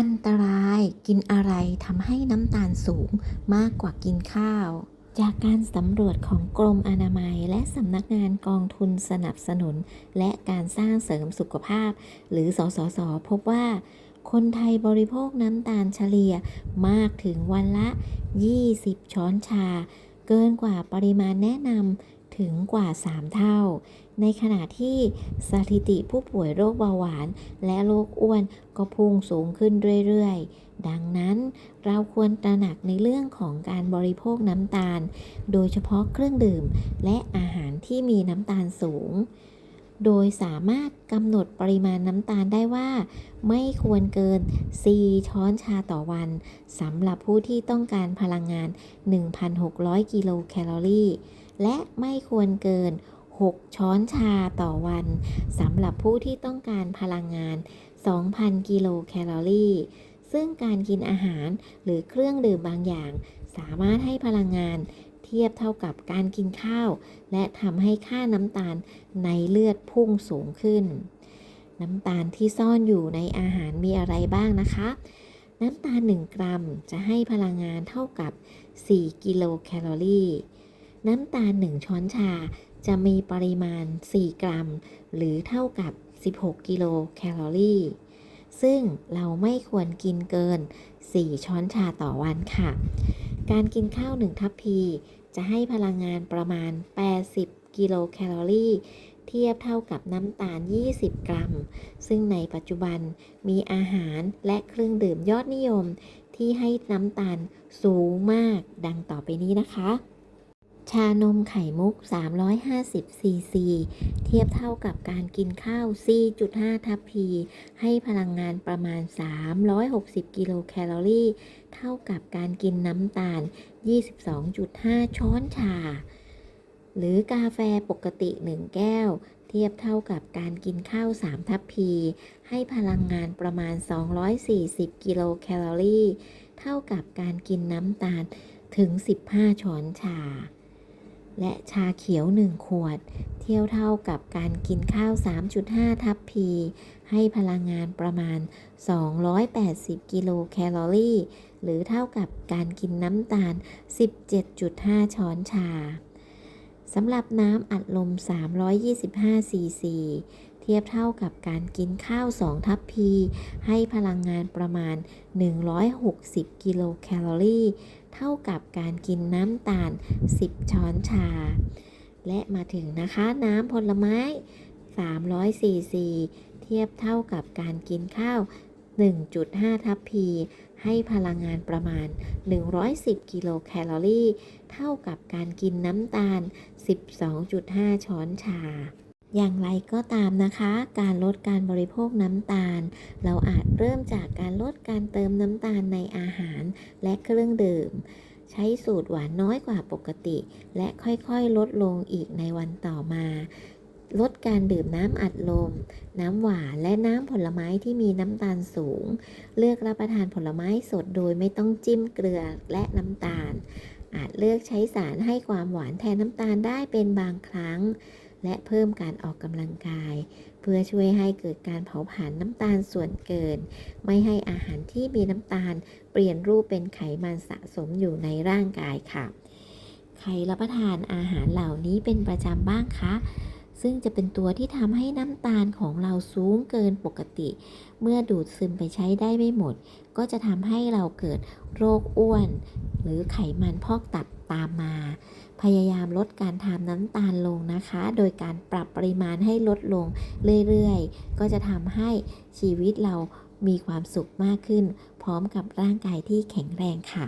อันตรายกินอะไรทำให้น้ำตาลสูงมากกว่ากินข้าว จากการสำรวจของกรมอนามัย และสำนักงานกองทุนสนับสนุน และการสร้างเสริมสุขภาพ หรือสสส พบว่า คนไทยบริโภคน้ำตาลเฉลี่ยมากถึงวันละ 20 ช้อนชา เกินกว่าปริมาณแนะนำ ถึงกว่า 3 เท่า ในขณะที่สถิติผู้ป่วยโรคเบาหวาน และโรคอ้วนก็พุ่งสูงขึ้นเรื่อยๆ ดังนั้นเราควรตระหนักในเรื่องของการบริโภคน้ำตาล โดยเฉพาะเครื่องดื่ม และอาหารที่มีน้ำตาลสูงโดยสามารถกำหนดปริมาณน้ำตาลได้ว่า ไม่ควรเกิน 4 ช้อนชาต่อวันสำหรับผู้ที่ต้องการพลังงาน 1,600 กิโลแคลอรี่ และไม่ควรเกิน 6 ช้อนชาต่อวันสำหรับผู้ที่ต้องการพลังงาน 2,000 กิโลแคลอรี่ซึ่งการกินอาหารหรือเครื่องดื่มบางอย่าง สามารถให้พลังงานเทียบเท่ากับการกินข้าว และทำให้ค่าน้ำตาลในเลือดพุ่งสูงขึ้น น้ำตาลที่ซ่อนอยู่ในอาหารมีอะไรบ้างนะคะ น้ำตาล 1 กรัมจะให้พลังงานเท่ากับ 4 กิโลแคลอรี่ น้ำตาล 1 ช้อนชา จะมีปริมาณ 4 กรัม หรือเท่ากับ 16 กิโลแคลอรี่ ซึ่งเราไม่ควรกินเกิน 4 ช้อนชาต่อวันค่ะ การกินข้าว 1 ทัพพี จะให้พลังงานประมาณ 80 กิโลแคลอรี่ เทียบเท่ากับน้ำตาล 20 กรัม ซึ่งในปัจจุบันมีอาหารและเครื่องดื่มยอดนิยมที่ให้น้ำตาลสูงมากดังต่อไปนี้นะคะ ชานมไข่มุก 350 ซีซี เทียบเท่ากับการกินข้าว 4.5 ทัพพี ให้พลังงานประมาณ 360 กิโลแคลอรี่ เท่ากับการกินน้ำตาล 22.5 ช้อนชา หรือกาแฟปกติ 1 แก้ว เทียบเท่ากับการกินข้าว 3 ทัพพี ให้พลังงานประมาณ 240 กิโลแคลอรี่ เท่ากับการกินน้ำตาลถึง 15 ช้อนชา และชาเขียว 1 ขวด เทียวเท่ากับการกินข้าว 3.5 ทัพพี ให้พลังงานประมาณ 280 กิโลแคลอรี่ หรือเท่ากับการกินน้ำตาล 17.5 ช้อนชาสำหรับน้ำอัดลม 325 ซีซี เทียบเท่ากับการกินข้าว 2 ทัพพี ให้พลังงานประมาณ 160 กิโลแคลอรี่ เท่ากับการกินน้ำตาล 10 ช้อนชา และมาถึงนะคะน้ำผลไม้ 300ซีซี เทียบเท่ากับการกินข้าว 1.5 ทัพพี ให้พลังงานประมาณ 110 กิโลแคลอรี่ เท่ากับการกินน้ำตาล 12.5 ช้อนชา อย่างไรก็ตามนะคะ การลดการบริโภคน้ำตาล เราอาจเริ่มจากการลดการเติมน้ำตาลในอาหารและเครื่องดื่ม ใช้สูตรหวานน้อยกว่าปกติ และค่อยๆ ลดลงอีกในวันต่อมา ลดการดื่มน้ำอัดลม น้ำหวานและน้ำผลไม้ที่มีน้ำตาลสูง เลือกรับประทานผลไม้สดโดยไม่ต้องจิ้มเกลือและน้ำตาล อาจเลือกใช้สารให้ความหวานแทนน้ำตาลได้เป็นบางครั้ง และเพิ่มการออกกำลังกาย เพื่อช่วยให้เกิดการเผาผลาญน้ำตาลส่วนเกิน ไม่ให้อาหารที่มีน้ำตาล เปลี่ยนรูปเป็นไขมันสะสมอยู่ในร่างกายค่ะ ใครรับประทานอาหารเหล่านี้เป็นประจำบ้างคะ ซึ่งจะเป็นตัวที่ทำให้น้ำตาลของเราสูงเกินปกติ เมื่อดูดซึมไปใช้ได้ไม่หมด ก็จะทำให้เราเกิดโรคอ้วน หรือไขมันพอกตับตามมา พยายามลดการทานน้ำตาลลงนะคะ โดยการปรับปริมาณให้ลดลงเรื่อยๆ ก็จะทำให้ชีวิตเรา มีความสุขมากขึ้น พร้อมกับร่างกายที่แข็งแรงค่ะ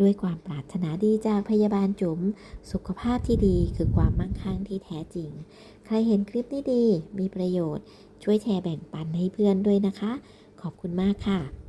ด้วยความปรารถนาดีจากพยาบาลจุ๋ม สุขภาพที่ดีคือความมั่งคั่งที่แท้จริง ใครเห็นคลิปนี้ดี มีประโยชน์ ช่วยแชร์แบ่งปันให้เพื่อนด้วยนะคะ ขอบคุณมากค่ะ